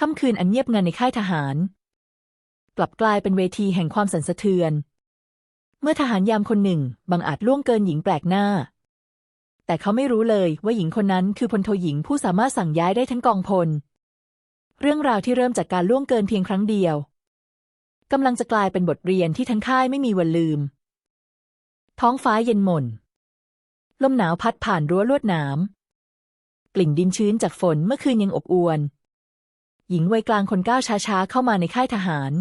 ค่ำคืนอันเงียบงันในค่ายทหาร กลับกลายเป็นเวทีแห่งความสั่นสะเทือน เมื่อทหารยามคนหนึ่งบังอาจล่วงเกินหญิงแปลกหน้า แต่เขาไม่รู้เลยว่าหญิงคนนั้นคือพลโทหญิงผู้สามารถสั่งย้ายได้ทั้งกองพล เรื่องราวที่เริ่มจากการล่วงเกินเพียงครั้งเดียวกำลังจะกลายเป็นบทเรียนที่ทั้งค่ายไม่มีวันลืม ท้องฟ้าเย็นหม่น ลมหนาวพัดผ่านรั้วลวดหนาม กลิ่นดินชื้นจากฝนเมื่อคืนยังอบอวล หญิงวัยกลางคนก้าวช้าๆ เข้ามาในค่ายทหาร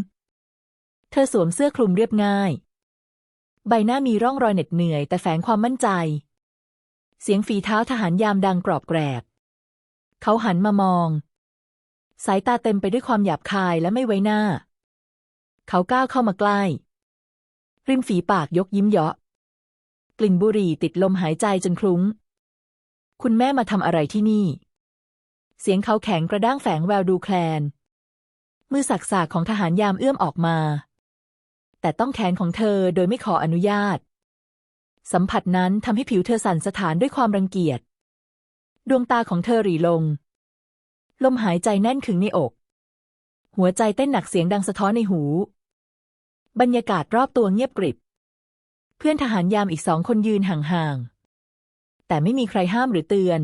เธอสวมเสื้อคลุมเรียบง่าย ใบหน้ามีร่องรอยเหน็ดเหนื่อยแต่แฝงความมั่นใจ เสียงฝีเท้าทหารยามดังกรอบแกรบ เขาหันมามอง สายตาเต็มไปด้วยความหยาบคายและไม่ไว้หน้า เขาก้าวเข้ามาใกล้ ริมฝีปากยกยิ้มเยาะ กลิ่นบุหรี่ติดลมหายใจจนคลุ้ง คุณแม่มาทำอะไรที่นี่ เสียงเขาแข็งกระด้างแฝงแววดูแคลน มือสักสากของทหารยามเอื้อมออกมา แต่ต้องแขนของเธอโดยไม่ขออนุญาต สัมผัสนั้นทำให้ผิวเธอสั่นสะท้านด้วยความรังเกียจ ดวงตาของเธอหรีลง ลมหายใจแน่นขึงในอก หัวใจเต้นหนักเสียงดังสะท้อนในหู บรรยากาศรอบตัวเงียบกริบ เพื่อนทหารยามอีกสองคนยืนห่างๆแต่ไม่มีใครห้ามหรือเตือน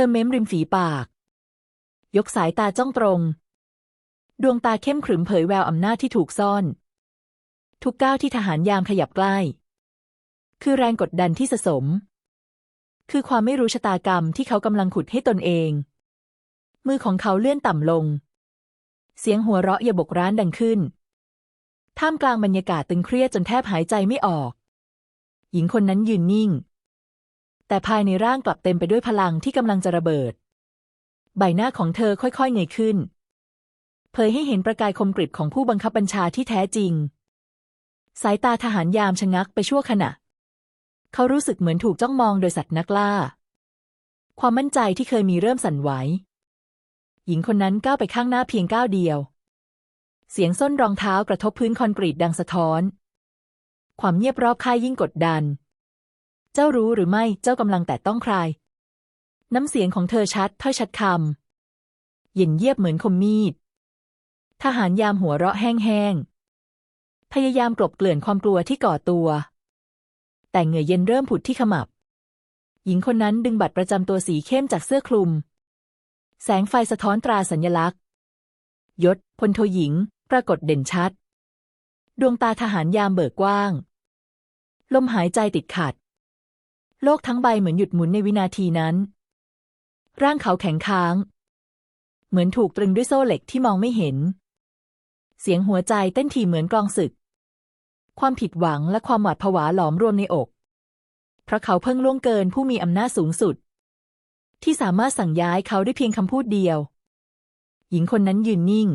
ธอเม้มริมฝีปาก ยกสายตาจ้องตรง ดวงตาเข้มขรึมเผยแววอำนาจที่ถูกซ่อน ทุกก้าวที่ทหารยามขยับใกล้ คือแรงกดดันที่สะสม คือความไม่รู้ชะตากรรมที่เขากำลังขุดให้ตนเอง มือของเขาเลื่อนต่ำลง เสียงหัวเราะอย่าบกร้านดังขึ้น ท่ามกลางบรรยากาศตึงเครียดจนแทบหายใจไม่ออก หญิงคนนั้นยืนนิ่ง แต่ภายในร่างกลับเต็มไปด้วยพลังที่กำลังจะระเบิด ใบหน้าของเธอค่อยๆเงยขึ้น เผยให้เห็นประกายคมกริบของผู้บังคับบัญชาที่แท้จริง สายตาทหารยามชะงักไปชั่วขณะ เขารู้สึกเหมือนถูกจ้องมองโดยสัตว์นักล่า ความมั่นใจที่เคยมีเริ่มสั่นไหว หญิงคนนั้นก้าวไปข้างหน้าเพียงก้าวเดียว เสียงส้นรองเท้ากระทบพื้นคอนกรีตดังสะท้อน ความเงียบรอบค่ายยิ่งกดดัน เจ้ารู้หรือไม่เจ้ากำลังแต่ต้องใคร น้ำเสียงของเธอชัดถ้อยชัดคำเย็นเยียบเหมือนคมมีด ทหารยามหัวเราะแห้งๆ พยายามกลบเกลื่อนความกลัวที่ก่อตัว แต่เหงื่อเย็นเริ่มผุดที่ขมับ หญิงคนนั้นดึงบัตรประจำตัวสีเข้มจากเสื้อคลุม แสงไฟสะท้อนตราสัญลักษณ์ ยศพลโทหญิง ปรากฏเด่นชัด ดวงตาทหารยามเบิกกว้างลมหายใจติดขัด โลกทั้งใบเหมือนหยุดหมุนในวินาทีนั้น ร่างเขาแข็งค้าง เหมือนถูกตรึงด้วยโซ่เหล็กที่มองไม่เห็น เสียงหัวใจเต้นถี่เหมือนกลองศึก ความผิดหวังและความหวาดผวาหลอมรวมในอก เพราะเขาเพิ่งล่วงเกินผู้มีอำนาจสูงสุด ที่สามารถสั่งย้ายเขาได้เพียงคำพูดเดียว หญิงคนนั้นยืนนิ่ง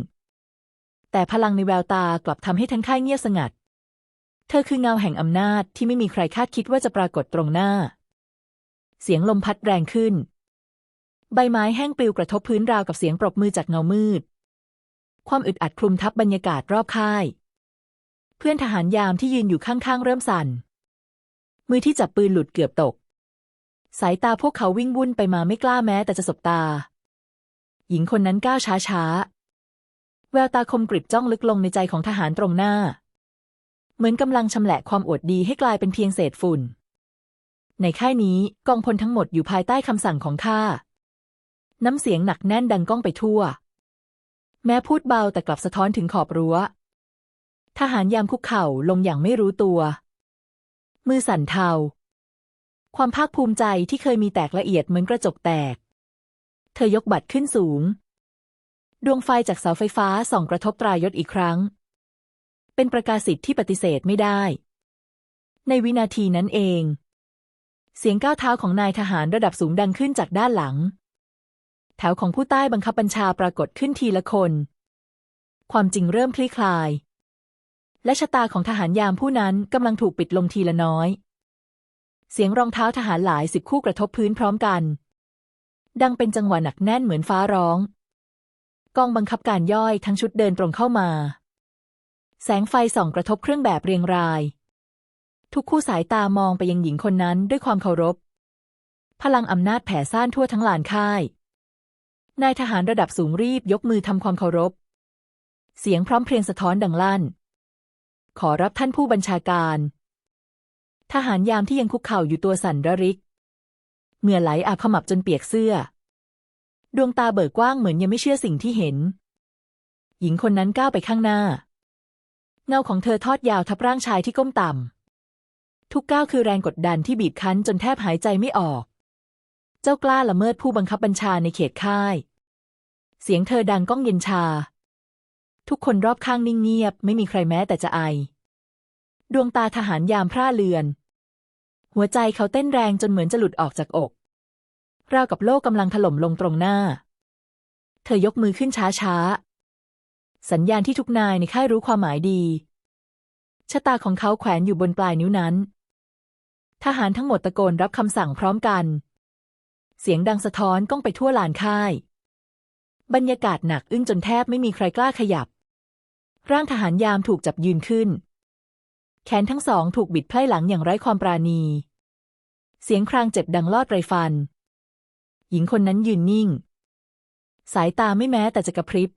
แต่พลังในแววตากลับทำให้ทั้งค่ายเงียบสงัด เธอคือเงาแห่งอำนาจที่ไม่มีใครคาดคิดว่าจะปรากฏตรงหน้า เสียงลมพัดแรงขึ้น ใบไม้แห้งปลิวกระทบพื้นราวกับเสียงปรบมือจากเงามืด ความอึดอัดคลุมทับบรรยากาศรอบค่าย เพื่อนทหารยามที่ยืนอยู่ข้างๆ เริ่มสั่น มือที่จับปืนหลุดเกือบตก สายตาพวกเขาวิ่งวุ่นไปมาไม่กล้าแม้แต่จะสบตา หญิงคนนั้นก้าวช้าๆ แววตาคมกริบจ้องลึกลงในใจของทหารตรงหน้า เหมือนกำลังชำแหละความอวดดีให้กลายเป็นเพียงเศษฝุ่น ในค่ายนี้กองพลทั้งหมดอยู่ภายใต้คำสั่งของข้า น้ำเสียงหนักแน่นดังก้องไปทั่ว แม้พูดเบาแต่กลับสะท้อนถึงขอบรั้ว ทหารยามคุกเข่าลงอย่างไม่รู้ตัว มือสั่นเทา ความภาคภูมิใจที่เคยมีแตกละเอียดเหมือนกระจกแตก เธอยกบัตรขึ้นสูง ดวงไฟจากเสาไฟฟ้าส่องกระทบตรายศอีกครั้ง เป็นประกาศสิทธิ์ที่ปฏิเสธไม่ได้ ในวินาทีนั้นเอง เสียงก้าวเท้าของนายทหารระดับสูงดังขึ้นจากด้านหลัง แถวของผู้ใต้บังคับบัญชาปรากฏขึ้นทีละคน ความจริงเริ่มคลี่คลาย และชะตาของทหารยามผู้นั้นกำลังถูกปิดลงทีละน้อย เสียงรองเท้าทหารหลายสิบคู่กระทบพื้นพร้อมกัน ดังเป็นจังหวะหนักแน่นเหมือนฟ้าร้องกองบังคับการย่อยทั้งชุดเดินตรงเข้ามา แสงไฟส่องกระทบเครื่องแบบเรียงราย ทุกคู่สายตามองไปยังหญิงคนนั้นด้วยความเคารพ พลังอำนาจแผ่ซ่านทั่วทั้งลานค่าย นายทหารระดับสูงรีบยกมือทำความเคารพ เสียงพร้อมเพรียงสะท้อนดังลั่น ขอรับท่านผู้บัญชาการ ทหารยามที่ยังคุกเข่าอยู่ตัวสั่นระริกเหงื่อไหลอาบขมับจนเปียกเสื้อ ดวงตาเบิกกว้างเหมือนยังไม่เชื่อสิ่งที่เห็น หญิงคนนั้นก้าวไปข้างหน้า เงาของเธอทอดยาวทับร่างชายที่ก้มต่ำ ทุกก้าวคือแรงกดดันที่บีบคั้นจนแทบหายใจไม่ออก เจ้ากล้าละเมิดผู้บังคับบัญชาในเขตค่าย เสียงเธอดังก้องเย็นชา ทุกคนรอบข้างนิ่งเงียบ ไม่มีใครแม้แต่จะไอ ดวงตาทหารยามพร่าเลือน หัวใจเขาเต้นแรงจนเหมือนจะหลุดออกจากอกราวกับโลกกำลังถล่มลงตรงหน้า เธอยกมือขึ้นช้าช้าๆ สัญญาณที่ทุกนายในค่ายรู้ความหมายดี ชะตาของเขาแขวนอยู่บนปลายนิ้วนั้น ทหารทั้งหมดตะโกนรับคำสั่งพร้อมกัน เสียงดังสะท้อนก้องไปทั่วลานค่าย บรรยากาศหนักอึ้งจนแทบไม่มีใครกล้าขยับ ร่างทหารยามถูกจับยืนขึ้น แขนทั้งสองถูกบิดไพล่หลังอย่างไร้ความปราณี เสียงครางเจ็บดังลอดไรฟัน หญิงคนนั้นยืนนิ่ง สายตาไม่แม้แต่จะกระพริบ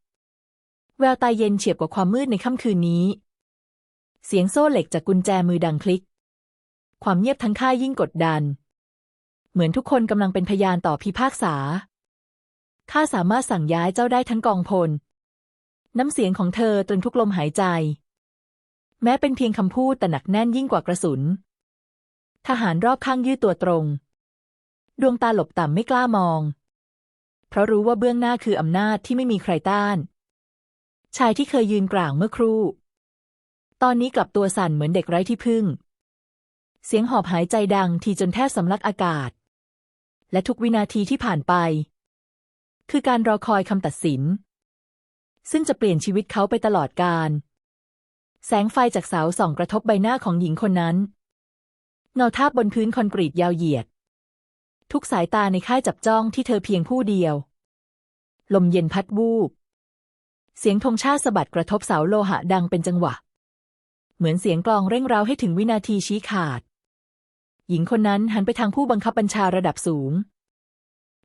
แววตาเย็นเฉียบกว่าความมืดในค่ำคืนนี้ เสียงโซ่เหล็กจากกุญแจมือดังคลิก ความเงียบทั้งค่ายยิ่งกดดัน เหมือนทุกคนกำลังเป็นพยานต่อพิพากษา ข้าสามารถสั่งย้ายเจ้าได้ทั้งกองพล น้ำเสียงของเธอตรึงทุกลมหายใจ แม้เป็นเพียงคำพูดแต่หนักแน่นยิ่งกว่ากระสุน ทหารรอบข้างยืดตัวตรง ดวงตาหลบต่ำไม่กล้ามอง เพราะรู้ว่าเบื้องหน้าคืออำนาจที่ไม่มีใครต้าน ชายที่เคยยืนกลางเมื่อครู่ ตอนนี้กลับตัวสั่นเหมือนเด็กไร้ที่พึ่ง เสียงหอบหายใจดังทีจนแทบสำลักอากาศ และทุกวินาทีที่ผ่านไป คือการรอคอยคำตัดสิน ซึ่งจะเปลี่ยนชีวิตเขาไปตลอดกาลแสงไฟจากเสาส่องกระทบใบหน้าของหญิงคนนั้นเงาทาบบนพื้นคอนกรีตยาวเหยียด ทุกสายตาในค่ายจับจ้องที่เธอเพียงผู้เดียว ลมเย็นพัดวูบ เสียงธงชาติสะบัดกระทบเสาโลหะดังเป็นจังหวะ เหมือนเสียงกลองเร่งเร้าให้ถึงวินาทีชี้ขาด หญิงคนนั้นหันไปทางผู้บังคับบัญชาระดับสูง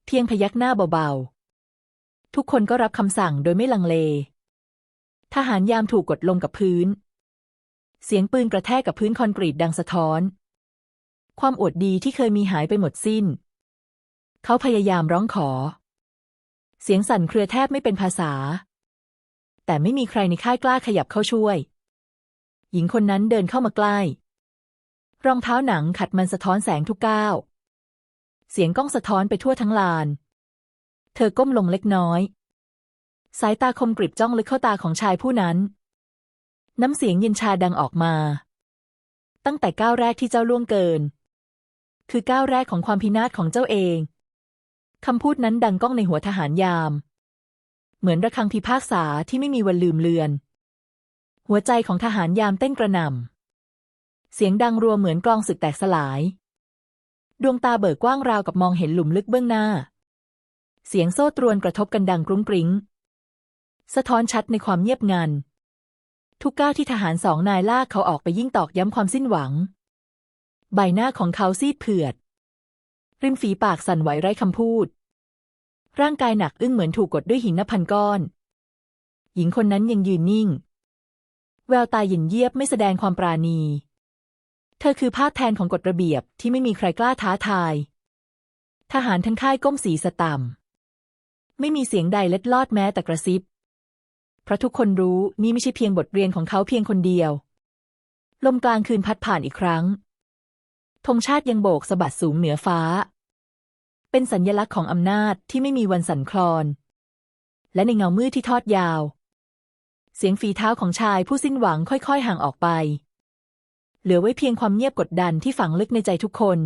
เพียงพยักหน้าเบาๆ ทุกคนก็รับคำสั่งโดยไม่ลังเล ทหารยามถูกกดลงกับพื้น เสียงปืนกระแทกกับพื้นคอนกรีตดังสะท้อน ความอวดดีที่เคยมีหายไปหมดสิ้น เขาพยายามร้องขอ เสียงสั่นเครือแทบไม่เป็นภาษา แต่ไม่มีใครในค่ายกล้าขยับเข้าช่วย หญิงคนนั้นเดินเข้ามาใกล้ รองเท้าหนังขัดมันสะท้อนแสงทุกก้าว เสียงก้องสะท้อนไปทั่วทั้งลาน เธอก้มลงเล็กน้อย สายตาคมกริบจ้องลึกเข้าตาของชายผู้นั้น น้ำเสียงเย็นชาดังออกมา ตั้งแต่ก้าวแรกที่เจ้าล่วงเกิน คือก้าวแรกของความพินาศของเจ้าเองคำพูดนั้นดังก้องในหัวทหารยาม เหมือนระฆังพิพากษาที่ไม่มีวันลืมเลือน หัวใจของทหารยามเต้นกระหน่ำ เสียงดังรัวเหมือนกลองศึกแตกสลาย ดวงตาเบิกกว้างราวกับมองเห็นหลุมลึกเบื้องหน้า เสียงโซ่ตรวนกระทบกันดังกรุ้งกริ้ง สะท้อนชัดในความเงียบงัน ทุกก้าวที่ทหารสองนายลากเขาออกไปยิ่งตอกย้ำความสิ้นหวัง ใบหน้าของเขาซีดเผือด ริมฝีปากสั่นไหวไร้คำพูด ร่างกายหนักอึ้งเหมือนถูกกดด้วยหินนับพันก้อน หญิงคนนั้นยังยืนนิ่ง แววตาหยินเยียบไม่แสดงความปราณี เธอคือภาพแทนของกฎระเบียบที่ไม่มีใครกล้าท้าทาย ทหารทั้งค่ายก้มสีสต่ำไม่มีเสียงใดเล็ดลอดแม้แต่กระซิบ เพราะทุกคนรู้นี่ไม่ใช่เพียงบทเรียนของเขาเพียงคนเดียว ลมกลางคืนพัดผ่านอีกครั้งธงชาติยังโบกสะบัดสูงเหนือฟ้า เป็นสัญญลักษณ์ของอำนาจที่ไม่มีวันสั่นคลอน และในเงามืดที่ทอดยาว เสียงฝีเท้าของชายผู้สิ้นหวังค่อยๆ ห่างออกไป เหลือไว้เพียงความเงียบกดดันที่ฝังลึกในใจทุกคน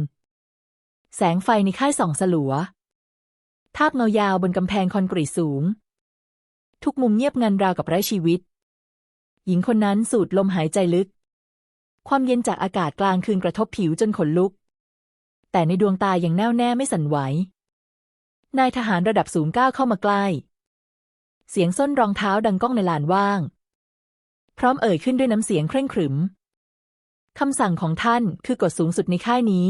แสงไฟในค่ายส่องสลัว ทาบเงายาวบนกำแพงคอนกรีตสูง ทุกมุมเงียบงันราวกับไร้ชีวิต หญิงคนนั้นสูดลมหายใจลึก ความเย็นจากอากาศกลางคืนกระทบผิวจนขนลุก แต่ในดวงตายังแน่วแน่ไม่สั่นไหว นายทหารระดับสูงก้าวเข้ามาใกล้ เสียงส้นรองเท้าดังก้องในลานว่าง พร้อมเอ่ยขึ้นด้วยน้ำเสียงเคร่งขรึม คำสั่งของท่านคือกฎสูงสุดในค่ายนี้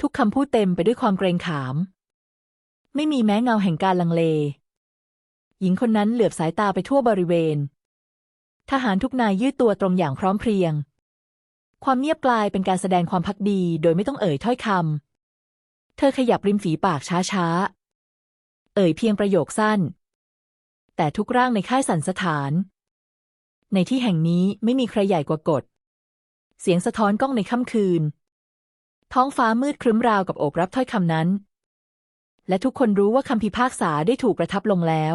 ทุกคำพูดเต็มไปด้วยความเกรงขาม ไม่มีแม้เงาแห่งการลังเล หญิงคนนั้นเหลือบสายตาไปทั่วบริเวณ ทหารทุกนายยืดตัวตรงอย่างพร้อมเพรียง ความเงียบกลายเป็นการแสดงความพักดีโดยไม่ต้องเอ่ยถ้อยคำ เธอขยับริมฝีปากช้าๆ เอ่ยเพียงประโยคสั้น แต่ทุกร่างในค่ายสันสถาน ในที่แห่งนี้ไม่มีใครใหญ่กว่ากฎ เสียงสะท้อนก้องในค่ำคืน ท้องฟ้ามืดครึ้มราวกับโอบรับถ้อยคำนั้น และทุกคนรู้ว่าคำพิพากษาได้ถูกประทับลงแล้ว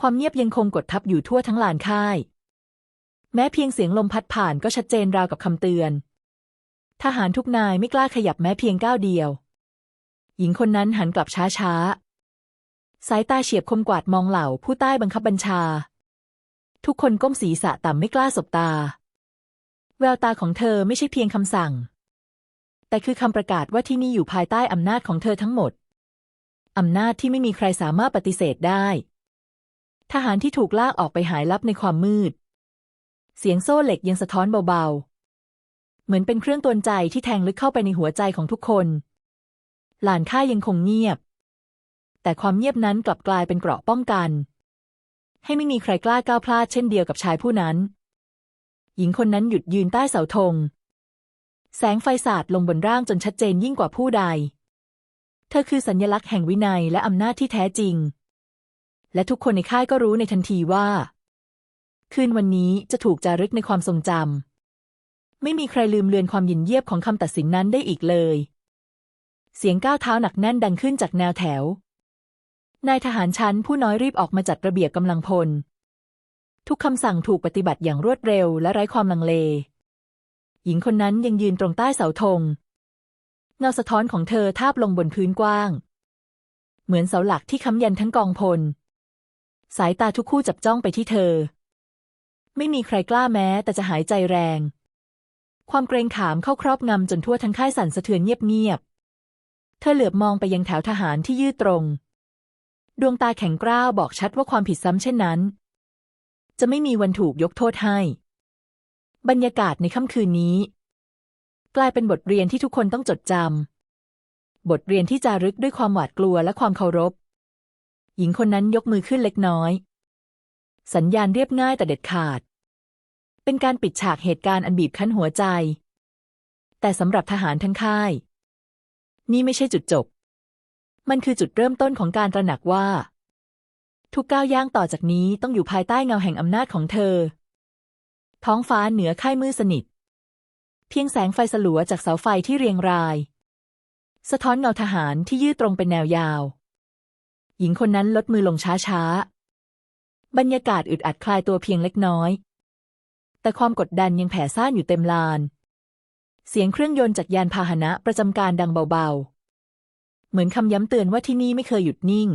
ความเงียบยังคงกดทับอยู่ทั่วทั้งลานค่าย แม้เพียงเสียงลมพัดผ่านก็ชัดเจนราวกับคำเตือน ทหารทุกนายไม่กล้าขยับแม้เพียงก้าวเดียว หญิงคนนั้นหันกลับช้าๆ สายตาเฉียบคมกวาดมองเหล่าผู้ใต้บังคับบัญชา ทุกคนก้มศีรษะต่ำไม่กล้าสบตา แววตาของเธอไม่ใช่เพียงคำสั่ง แต่คือคำประกาศว่าที่นี่อยู่ภายใต้อำนาจของเธอทั้งหมดอำนาจที่ไม่มีใครสามารถปฏิเสธได้ ทหารที่ถูกลากออกไปหายลับในความมืด เสียงโซ่เหล็กยังสะท้อนเบาๆ เหมือนเป็นเครื่องตวนใจที่แทงลึกเข้าไปในหัวใจของทุกคน หลานค่ายยังคงเงียบ แต่ความเงียบนั้นกลับกลายเป็นเกราะป้องกัน ให้ไม่มีใครกล้าก้าวพลาดเช่นเดียวกับชายผู้นั้น หญิงคนนั้นหยุดยืนใต้เสาธง แสงไฟสาดลงบนร่างจนชัดเจนยิ่งกว่าผู้ใด เธอคือสัญญลักษณ์แห่งวินัยและอำนาจที่แท้จริง และทุกคนในค่ายก็รู้ในทันทีว่า คืนวันนี้จะถูกจารึกในความทรงจำ ไม่มีใครลืมเลือนความยินเยียบของคำตัดสินนั้นได้อีกเลย เสียงก้าวเท้าหนักแน่นดังขึ้นจากแนวแถว นายทหารชั้นผู้น้อยรีบออกมาจัดระเบียบกำลังพล ทุกคำสั่งถูกปฏิบัติอย่างรวดเร็วและไร้ความลังเล หญิงคนนั้นยังยืนตรงใต้เสาธง เงาสะท้อนของเธอทาบลงบนพื้นกว้าง เหมือนเสาหลักที่ค้ำยันทั้งกองพล สายตาทุกคู่จับจ้องไปที่เธอ ไม่มีใครกล้าแม้แต่จะหายใจแรง ความเกรงขามเข้าครอบงำจนทั่วทั้งค่ายสั่นสะเทือนเงียบๆ เธอเหลือบมองไปยังแถวทหารที่ยืดตรง ดวงตาแข็งกร้าวบอกชัดว่าความผิดซ้ำเช่นนั้น จะไม่มีวันถูกยกโทษให้ บรรยากาศในค่ำคืนนี้ กลายเป็นบทเรียนที่ทุกคนต้องจดจำ บทเรียนที่จารึกด้วยความหวาดกลัวและความเคารพ หญิงคนนั้นยกมือขึ้นเล็กน้อย สัญญาณเรียบง่ายแต่เด็ดขาด เป็นการปิดฉากเหตุการณ์อันบีบคั้นหัวใจ แต่สำหรับทหารทั้งค่าย นี่ไม่ใช่จุดจบ มันคือจุดเริ่มต้นของการตระหนักว่า ทุกก้าวย่างต่อจากนี้ต้องอยู่ภายใต้เงาแห่งอำนาจของเธอ ท้องฟ้าเหนือค่ายมืดสนิท เพียงแสงไฟสลัวจากเสาไฟที่เรียงราย สะท้อนเงาทหารที่ยืดตรงเป็นแนวยาว หญิงคนนั้นลดมือลงช้าๆ บรรยากาศอึดอัดคลายตัวเพียงเล็กน้อย แต่ความกดดันยังแผ่ซ่านอยู่เต็มลาน เสียงเครื่องยนต์จากยานพาหนะประจำการดังเบาๆ เหมือนคำย้ำเตือนว่าที่นี่ไม่เคยหยุดนิ่ง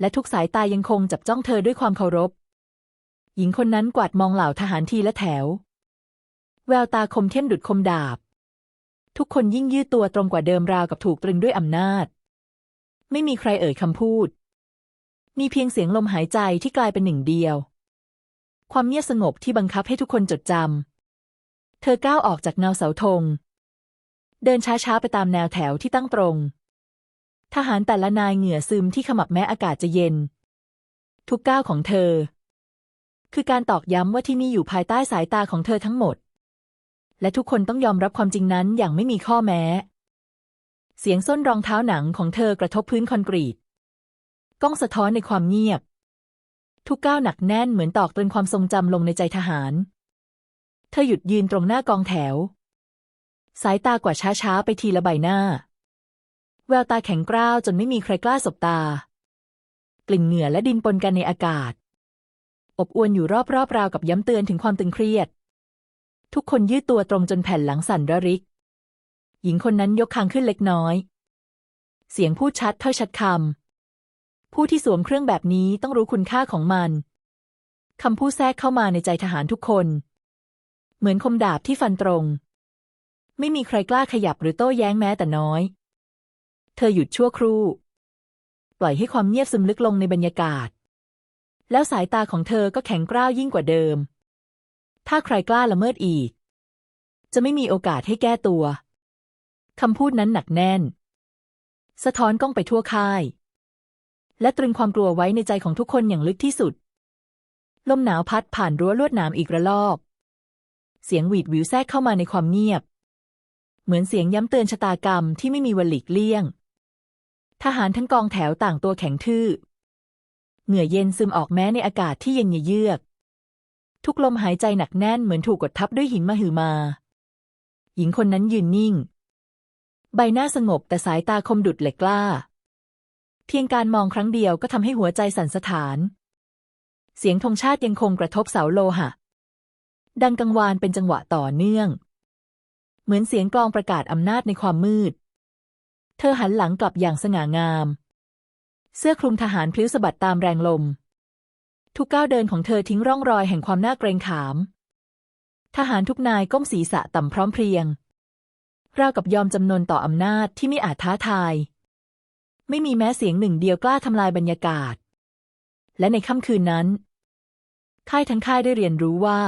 และทุกสายตายังคงจับจ้องเธอด้วยความเคารพ หญิงคนนั้นกวาดมองเหล่าทหารทีละแถว แววตาคมเข้มดุดคมดาบ ทุกคนยิ่งยืดตัวตรงกว่าเดิมราวกับถูกตรึงด้วยอำนาจ ไม่มีใครเอ่ยคำพูด มีเพียงเสียงลมหายใจที่กลายเป็นหนึ่งเดียว ความเงียบสงบที่บังคับให้ทุกคนจดจำ เธอก้าวออกจากเงาเสาธง เดินช้าๆไปตามแนวแถวที่ตั้งตรง ทหารแต่ละนายเหงื่อซึมที่ขมับแม้อากาศจะเย็น ทุกก้าวของเธอ คือการตอกย้ำว่าที่นี่อยู่ภายใต้สายตาของเธอทั้งหมด และทุกคนต้องยอมรับความจริงนั้นอย่างไม่มีข้อแม้ เสียงส้นรองเท้าหนังของเธอกระทบพื้นคอนกรีต ก้องสะท้อนในความเงียบ ทุกก้าวหนักแน่นเหมือนตอกตรึงความทรงจำลงในใจทหาร เธอหยุดยืนตรงหน้ากองแถว สายตากว่าช้าๆ ไปทีละใบหน้า แววตาแข็งกร้าวจนไม่มีใครกล้าสบตา กลิ่นเหงื่อและดินปนกันในอากาศ อบอวนอยู่รอบๆราวกับย้ำเตือนถึงความตึงเครียด ทุกคนยืดตัวตรงจนแผ่นหลังสั่นระริก หญิงคนนั้นยกคางขึ้นเล็กน้อย เสียงพูดชัดถ้อยชัดคำ ผู้ที่สวมเครื่องแบบนี้ต้องรู้คุณค่าของมัน คำพูดแทรกเข้ามาในใจทหารทุกคน เหมือนคมดาบที่ฟันตรง ไม่มีใครกล้าขยับหรือโต้แย้งแม้แต่น้อย เธอหยุดชั่วครู่ ปล่อยให้ความเงียบซึมลึกลงในบรรยากาศ แล้วสายตาของเธอก็แข็งกร้าวยิ่งกว่าเดิม ถ้าใครกล้าละเมิดอีก จะไม่มีโอกาสให้แก้ตัวคำพูดนั้นหนักแน่น สะท้อนกล้องไปทั่วค่าย และตรึงความกลัวไว้ในใจของทุกคนอย่างลึกที่สุด ลมหนาวพัดผ่านรั้วลวดหนามอีกระลอก เสียงหวีดหวิวแทรกเข้ามาในความเงียบ เหมือนเสียงย้ำเตือนชะตากรรมที่ไม่มีวันหลีกเลี่ยง ทหารทั้งกองแถวต่างตัวแข็งทื่อ เหงื่อเย็นซึมออกแม้ในอากาศที่เย็นเยือก ทุกลมหายใจหนักแน่นเหมือนถูกกดทับด้วยหินมหึมา หญิงคนนั้นยืนนิ่ง ใบหน้าสงบแต่สายตาคมดุดเหล็กกล้า พียงการมองครั้งเดียวก็ทำให้หัวใจสั่นสะท้าน เสียงธงชาติยังคงกระทบเสาโลหะ ดังกังวานเป็นจังหวะต่อเนื่อง เหมือนเสียงกลองประกาศอำนาจในความมืด เธอหันหลังกลับอย่างสง่างาม เสื้อคลุมทหารพลิ้วสะบัดตามแรงลม ทุกก้าวเดินของเธอทิ้งร่องรอยแห่งความน่าเกรงขาม ทหารทุกนายก้มศีรษะต่ำพร้อมเพรียง ราวกับยอมจำนนต่ออำนาจที่ไม่อาจท้าทาย ไม่มีแม้เสียงหนึ่งเดียวกล้าทำลายบรรยากาศ และในค่ำคืนนั้น ค่ายทั้งค่ายได้เรียนรู้ว่า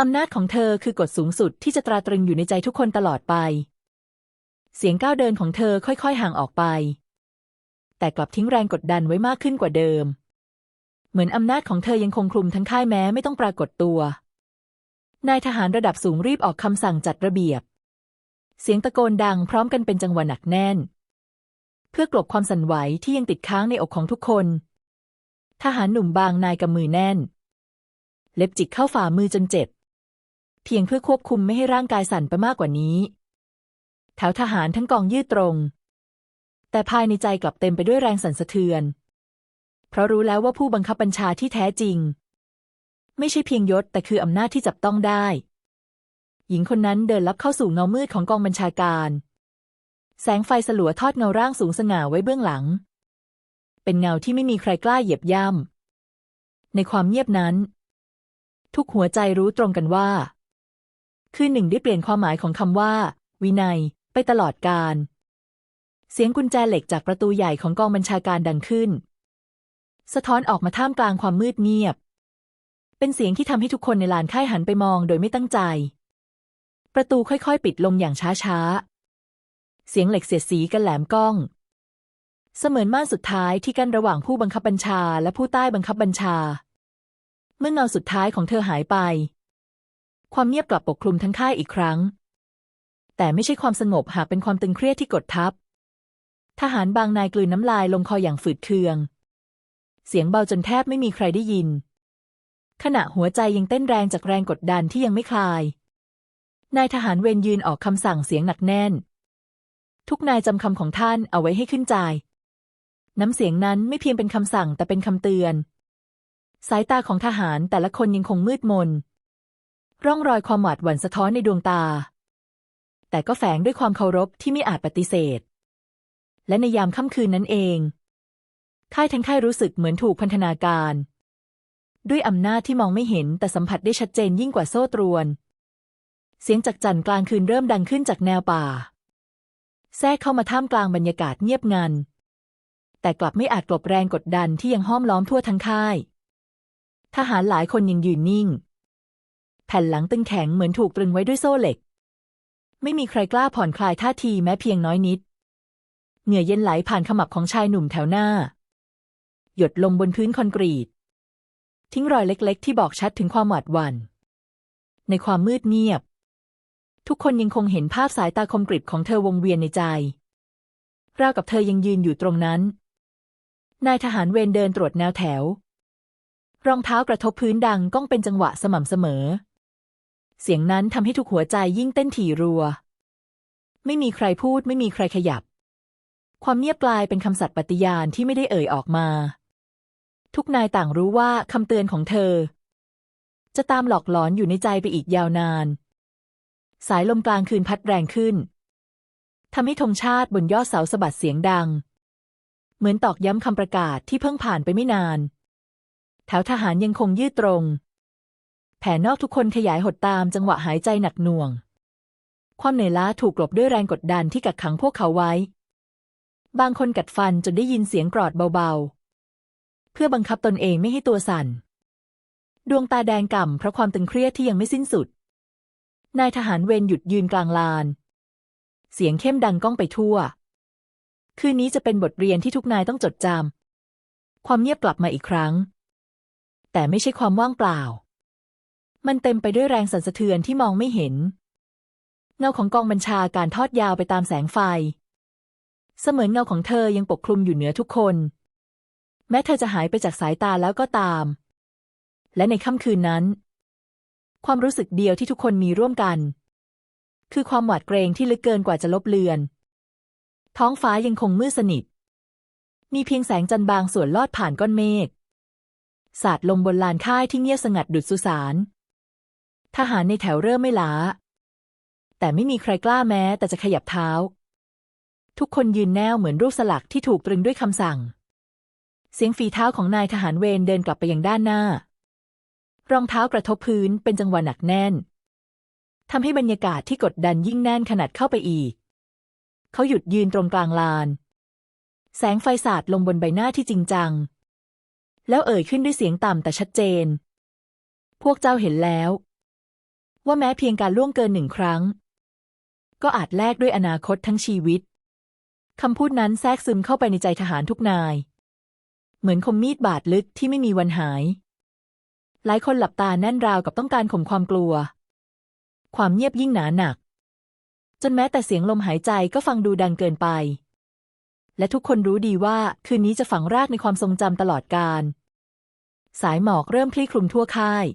อำนาจของเธอคือกฎสูงสุดที่จะตราตรึงอยู่ในใจทุกคนตลอดไป เสียงก้าวเดินของเธอค่อยๆห่างออกไป แต่กลับทิ้งแรงกดดันไว้มากขึ้นกว่าเดิม เหมือนอำนาจของเธอยังคงคลุมทั้งค่ายแม้ไม่ต้องปรากฏตัวนายทหารระดับสูงรีบออกคำสั่งจัดระเบียบ เสียงตะโกนดังพร้อมกันเป็นจังหวะหนักแน่น เพื่อกลบความสั่นไหวที่ยังติดค้างในอกของทุกคน ทหารหนุ่มบางนายกำมือแน่น เล็บจิกเข้าฝ่ามือจนเจ็บ เพียงเพื่อควบคุมไม่ให้ร่างกายสั่นไปมากกว่านี้แถวทหารทั้งกองยืดตรง แต่ภายในใจกลับเต็มไปด้วยแรงสั่นสะเทือน เพราะรู้แล้วว่าผู้บังคับบัญชาที่แท้จริง ไม่ใช่เพียงยศแต่คืออำนาจที่จับต้องได้ หญิงคนนั้นเดินลับเข้าสู่เงามืดของกองบัญชาการ แสงไฟสลัวทอดเงาร่างสูงสง่าไว้เบื้องหลัง เป็นเงาที่ไม่มีใครกล้าเหยียบย่ำ ในความเงียบนั้น ทุกหัวใจรู้ตรงกันว่า คือหนึ่งได้เปลี่ยนความหมายของคำว่า วินัย ไปตลอดกาลเสียงกุญแจเหล็กจากประตูใหญ่ของกองบัญชาการดังขึ้น สะท้อนออกมาท่ามกลางความมืดเงียบ เป็นเสียงที่ทำให้ทุกคนในลานค่ายหันไปมองโดยไม่ตั้งใจ ประตูค่อยๆ ปิดลงอย่างช้าๆ เสียงเหล็กเสียดสีกันแหลมก้อง เสมือนม่านสุดท้ายที่กั้นระหว่างผู้บังคับบัญชาและผู้ใต้บังคับบัญชา เมื่อเงาสุดท้ายของเธอหายไป ความเงียบกลับปกคลุมทั้งค่ายอีกครั้ง แต่ไม่ใช่ความสงบหากเป็นความตึงเครียดที่กดทับ ทหารบางนายกลืนน้ำลายลงคออย่างฝืดเคือง เสียงเบาจนแทบไม่มีใครได้ยิน ขณะหัวใจยังเต้นแรงจากแรงกดดันที่ยังไม่คลายนายทหารเวรยืนออกคำสั่งเสียงหนักแน่น ทุกนายจำคำของท่านเอาไว้ให้ขึ้นใจ น้ำเสียงนั้นไม่เพียงเป็นคำสั่งแต่เป็นคำเตือน สายตาของทหารแต่ละคนยังคงมืดมน ร่องรอยความหวาดหวั่นสะท้อนในดวงตา แต่ก็แฝงด้วยความเคารพที่ไม่อาจปฏิเสธ และในยามค่ำคืนนั้นเองค่ายทั้งค่ายรู้สึกเหมือนถูกพันธนาการ ด้วยอำนาจที่มองไม่เห็นแต่สัมผัสได้ชัดเจนยิ่งกว่าโซ่ตรวน เสียงจักจั่นกลางคืนเริ่มดังขึ้นจากแนวป่า แทรกเข้ามาท่ามกลางบรรยากาศเงียบงัน แต่กลับไม่อาจกลบแรงกดดันที่ยังห้อมล้อมทั่วทั้งค่าย ทหารหลายคนยังยืนนิ่ง แผ่นหลังตึงแข็งเหมือนถูกตรึงไว้ด้วยโซ่เหล็ก ไม่มีใครกล้าผ่อนคลายท่าทีแม้เพียงน้อยนิด เหงื่อเย็นไหลผ่านขมับของชายหนุ่มแถวหน้า หยดลงบนพื้นคอนกรีต ทิ้งรอยเล็ก ๆ ที่บอกชัดถึงความหวาดหวัน่นในความมืดเงียบ ทุกคนยังคงเห็นภาพสายตาคมกริบของเธอวงเวียนในใจ ราวกับเธอยังยืนอยู่ตรงนั้น นายทหารเวรเดินตรวจแนวแถว รองเท้ากระทบพื้นดังก้องเป็นจังหวะสม่ำเสมอ เสียงนั้นทำให้ทุกหัวใจยิ่งเต้นถี่รัว ไม่มีใครพูดไม่มีใครขยับ ความเงียบกลายเป็นคำสัตย์ปฏิญาณที่ไม่ได้เอ่ยออกมา ทุกนายต่างรู้ว่าคำเตือนของเธอ จะตามหลอกหลอนอยู่ในใจไปอีกยาวนาน สายลมกลางคืนพัดแรงขึ้นทำให้ธงชาติบนยอดเสาสะบัดเสียงดัง เหมือนตอกย้ำคำประกาศที่เพิ่งผ่านไปไม่นานแถวทหารยังคงยืดตรง แผ่นอกทุกคนขยายหดตามจังหวะหายใจหนักหน่วง ความเหนื่อยล้าถูกกลบด้วยแรงกดดันที่กักขังพวกเขาไว้ บางคนกัดฟันจนได้ยินเสียงกรอดเบาๆ เพื่อบังคับตนเองไม่ให้ตัวสั่น ดวงตาแดงก่ำเพราะความตึงเครียดที่ยังไม่สิ้นสุด นายทหารเวรหยุดยืนกลางลาน เสียงเข้มดังก้องไปทั่ว คืนนี้จะเป็นบทเรียนที่ทุกนายต้องจดจำ ความเงียบกลับมาอีกครั้ง แต่ไม่ใช่ความว่างเปล่า มันเต็มไปด้วยแรงสั่นสะเทือนที่มองไม่เห็น เงาของกองบัญชาการทอดยาวไปตามแสงไฟ เสมือนเงาของเธอยังปกคลุมอยู่เหนือทุกคน แม้เธอจะหายไปจากสายตาแล้วก็ตาม และในค่ำคืนนั้น ความรู้สึกเดียวที่ทุกคนมีร่วมกัน คือความหวาดเกรงที่ลึกเกินกว่าจะลบเลือน ท้องฟ้ายังคงมืดสนิท มีเพียงแสงจันทร์บางส่วนลอดผ่านก้อนเมฆสาดลงบนลานค่ายที่เงียบสงัดดุจสุสาน ทหารในแถวเริ่มไม่ล้า แต่ไม่มีใครกล้าแม้แต่จะขยับเท้า ทุกคนยืนแนวเหมือนรูปสลักที่ถูกตรึงด้วยคำสั่ง เสียงฝีเท้าของนายทหารเวรเดินกลับไปยังด้านหน้า รองเท้ากระทบพื้นเป็นจังหวะหนักแน่นทำให้บรรยากาศที่กดดันยิ่งแน่นขนาดเข้าไปอีก เขาหยุดยืนตรงกลางลาน แสงไฟสาดลงบนใบหน้าที่จริงจัง แล้วเอ่ยขึ้นด้วยเสียงต่ำแต่ชัดเจน พวกเจ้าเห็นแล้ว ว่าแม้เพียงการล่วงเกินหนึ่งครั้ง ก็อาจแลกด้วยอนาคตทั้งชีวิตคำพูดนั้นแทรกซึมเข้าไปในใจทหารทุกนาย เหมือนคมมีดบาดลึกที่ไม่มีวันหาย หลายคนหลับตาแน่นราวกับต้องการข่มความกลัว ความเงียบยิ่งหนาหนัก จนแม้แต่เสียงลมหายใจก็ฟังดูดังเกินไป และทุกคนรู้ดีว่าคืนนี้จะฝังรากในความทรงจำตลอดกาลสายหมอกเริ่มคลี่คลุมทั่วค่าย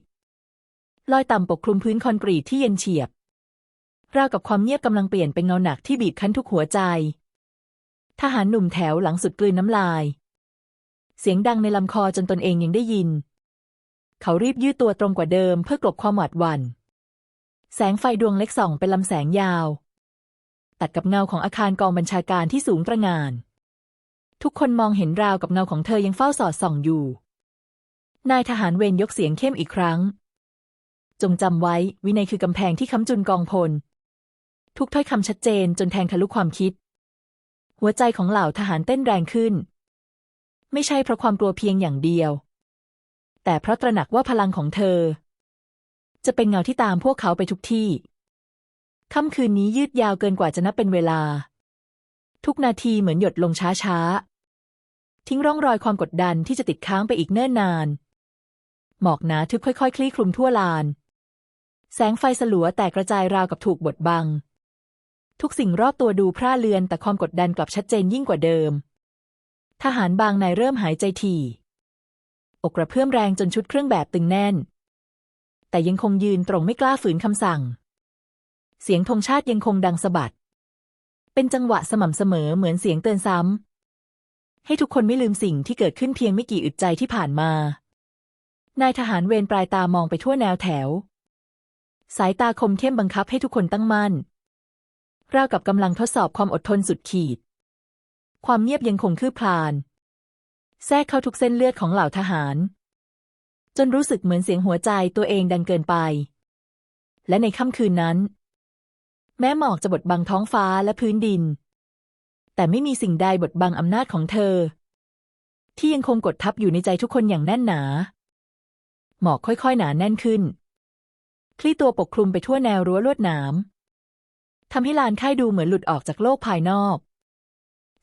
ลอยต่ำปกคลุมพื้นคอนกรีตที่เย็นเฉียบราวกับความเงียบกำลังเปลี่ยนเป็นเงาหนักที่บีบคั้นทุกหัวใจ ทหารหนุ่มแถวหลังสุดกลืนน้ำลาย เสียงดังในลำคอจนตนเองยังได้ยิน เขารีบยืดตัวตรงกว่าเดิมเพื่อกลบความหวาดหวัน่น แสงไฟดวงเล็กส่องเป็นลำแสงยาว ตัดกับเงาของอาคารกองบัญชาการที่สูงตระงาน ทุกคนมองเห็นราวกับเงาของเธอยังเฝ้าสอดส่องอยู่ นายทหารเวรยกเสียงเข้มอีกครั้ง จงจำไว้วินัยคือกำแพงที่ค้ำจุนกองพล ทุกถ้อยคำชัดเจนจนแทงทะลุความคิด หัวใจของเหล่าทหารเต้นแรงขึ้น ไม่ใช่เพราะความกลัวเพียงอย่างเดียว แต่เพราะตระหนักว่าพลังของเธอ จะเป็นเงาที่ตามพวกเขาไปทุกที่ ค่ำคืนนี้ยืดยาวเกินกว่าจะนับเป็นเวลา ทุกนาทีเหมือนหยดลงช้าๆ ทิ้งร่องรอยความกดดันที่จะติดค้างไปอีกเนิ่นนาน หมอกหนาทึบค่อยๆ คลี่คลุมทั่วลาน แสงไฟสลัวแต่กระจายราวกับถูกบดบัง ทุกสิ่งรอบตัวดูพร่าเลือนแต่ความกดดันกลับชัดเจนยิ่งกว่าเดิม ทหารบางนายเริ่มหายใจถี่ อกกระเพื่อมแรงจนชุดเครื่องแบบตึงแน่น แต่ยังคงยืนตรงไม่กล้าฝืนคำสั่ง เสียงธงชาติยังคงดังสะบัด เป็นจังหวะสม่ำเสมอเหมือนเสียงเตือนซ้ำ ให้ทุกคนไม่ลืมสิ่งที่เกิดขึ้นเพียงไม่กี่อึดใจที่ผ่านมา นายทหารเวรปลายตามองไปทั่วแนวแถว สายตาคมเข้มบังคับให้ทุกคนตั้งมั่นราวกับกำลังทดสอบความอดทนสุดขีด ความเงียบยังคงคืบคลาน แทรกเข้าทุกเส้นเลือดของเหล่าทหาร จนรู้สึกเหมือนเสียงหัวใจตัวเองดังเกินไป และในค่ำคืนนั้น แม้หมอกจะบดบังท้องฟ้าและพื้นดิน แต่ไม่มีสิ่งใดบดบังอำนาจของเธอ ที่ยังคงกดทับอยู่ในใจทุกคนอย่างแน่นหนา หมอกค่อยๆหนาแน่นขึ้น คลี่ตัวปกคลุมไปทั่วแนวรั้วลวดหนามทำให้ลานค่ายดูเหมือนหลุดออกจากโลกภายนอก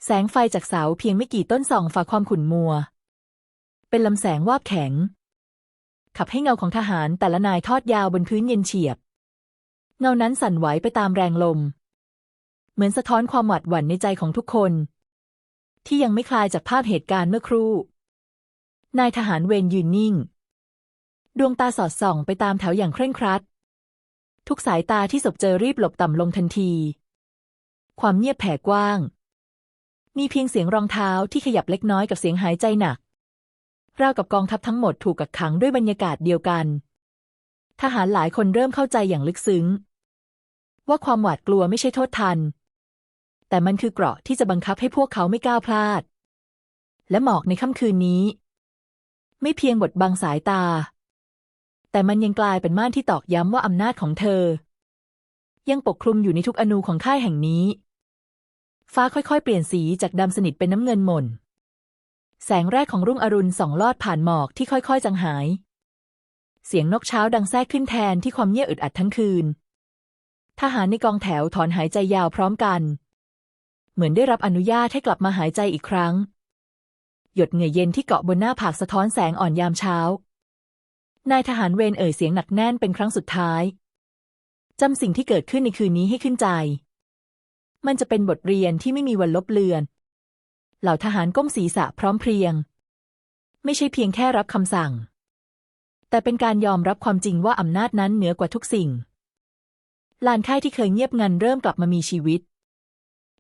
แสงไฟจากเสาเพียงไม่กี่ต้นส่องฝ่าความขุ่นมัว เป็นลำแสงวาบแข็ง ขับให้เงาของทหารแต่ละนายทอดยาวบนพื้นเย็นเฉียบ เงานั้นสั่นไหวไปตามแรงลม เหมือนสะท้อนความหวาดหวั่นในใจของทุกคน ที่ยังไม่คลายจากภาพเหตุการณ์เมื่อครู่ นายทหารเวรยืนนิ่ง ดวงตาสอดส่องไปตามแถวอย่างเคร่งครัด ทุกสายตาที่สบเจอรีบหลบต่ำลงทันที ความเงียบแผ่กว้าง มีเพียงเสียงรองเท้าที่ขยับเล็กน้อยกับเสียงหายใจหนักราวกับกองทัพทั้งหมดถูกกักขังด้วยบรรยากาศเดียวกัน ทหารหลายคนเริ่มเข้าใจอย่างลึกซึ้ง ว่าความหวาดกลัวไม่ใช่โทษทัน แต่มันคือเกราะที่จะบังคับให้พวกเขาไม่ก้าวพลาด และหมอกในค่ำคืนนี้ ไม่เพียงบดบังสายตา แต่มันยังกลายเป็นม่านที่ตอกย้ำว่าอำนาจของเธอ ยังปกคลุมอยู่ในทุกอนูของค่ายแห่งนี้ ฟ้าค่อยๆ เปลี่ยนสีจากดำสนิทเป็นน้ำเงินหม่น แสงแรกของรุ่งอรุณส่องลอดผ่านหมอกที่ค่อยๆ จางหาย เสียงนกเช้าดังแทรกขึ้นแทนที่ความเงียบอึดอัดทั้งคืน ทหารในกองแถวถอนหายใจยาวพร้อมกัน เหมือนได้รับอนุญาตให้กลับมาหายใจอีกครั้ง หยดเหงื่อเย็นที่เกาะบนหน้าผากสะท้อนแสงอ่อนยามเช้า นายทหารเวรเอ่ยเสียงหนักแน่นเป็นครั้งสุดท้ายจำสิ่งที่เกิดขึ้นในคืนนี้ให้ขึ้นใจ มันจะเป็นบทเรียนที่ไม่มีวันลบเลือน เหล่าทหารก้มศีรษะพร้อมเพรียง ไม่ใช่เพียงแค่รับคำสั่ง แต่เป็นการยอมรับความจริงว่าอำนาจนั้นเหนือกว่าทุกสิ่ง ลานค่ายที่เคยเงียบงันเริ่มกลับมามีชีวิต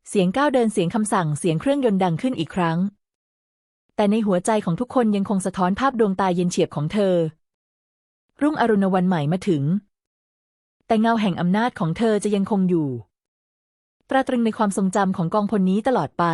เสียงก้าวเดินเสียงคำสั่งเสียงเครื่องยนต์ดังขึ้นอีกครั้ง แต่ในหัวใจของทุกคนยังคงสะท้อนภาพดวงตาเย็นเฉียบของเธอ รุ่งอรุณวันใหม่มาถึง แต่เงาแห่งอำนาจของเธอจะยังคงอยู่ ตราตรึงในความทรงจำของกองพลนี้ตลอดไป